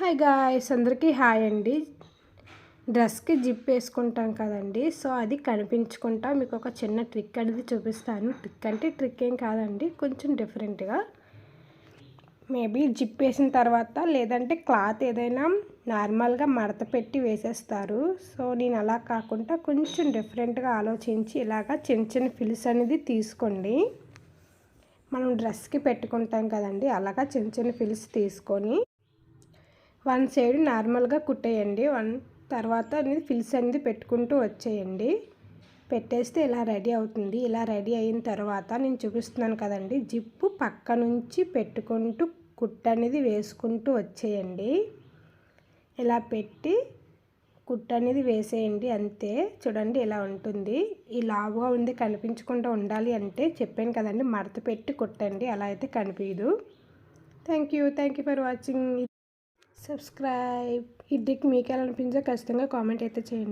Hi guys అందరికీ hi అండి. డ్రెస్కి జిప్ వేసుకుంటాం కదండి. సో అది కనిపించుకుంటా మీకు ఒక చిన్న ట్రిక్ అనేది చూపిస్తాను. ట్రిక్ అంటే ట్రిక్ ఏం కాదండి కొంచెం డిఫరెంట్గా మేబీ జిప్ వేసిన తర్వాత లేదంటే క్లాత్ ఏదైనా నార్మల్గా మడత పెట్టి వేసేస్తారు. సో నేను అలా కాకుండా కొంచెం డిఫరెంట్గా ఆలోచించి ఇలాగా చిన్న చిన్న ఫిల్స్ అనేది తీసుకోండి. మనం డ్రెస్కి పెట్టుకుంటాం కదండి అలాగా చిన్న చిన్న ఫిల్స్ తీసుకొని వన్ సైడ్ నార్మల్గా కుట్టేయండి. వన్ తర్వాత అనేది ఫిల్స్ అనేది పెట్టుకుంటూ వచ్చేయండి. పెట్టేస్తే ఇలా రెడీ అవుతుంది. ఇలా రెడీ అయిన తర్వాత నేను చూపిస్తున్నాను కదండి. జిప్పు పక్క నుంచి పెట్టుకుంటూ కుట్ట అనేది వేసుకుంటూ వచ్చేయండి. ఇలా పెట్టి కుట్ట అనేది వేసేయండి. అంతే. చూడండి ఇలా ఉంటుంది. ఈ లావుగా ఉంది కనిపించకుండా ఉండాలి అంటే చెప్పాను కదండి. మడత పెట్టి కుట్టండి. అలా అయితే కనిపించదు. Thank you. Thank you for watching. Subscribe ఈ డిక్ మీకు ఎలా అనిపించో ఖచ్చితంగా కామెంట్ అయితే చేయండి.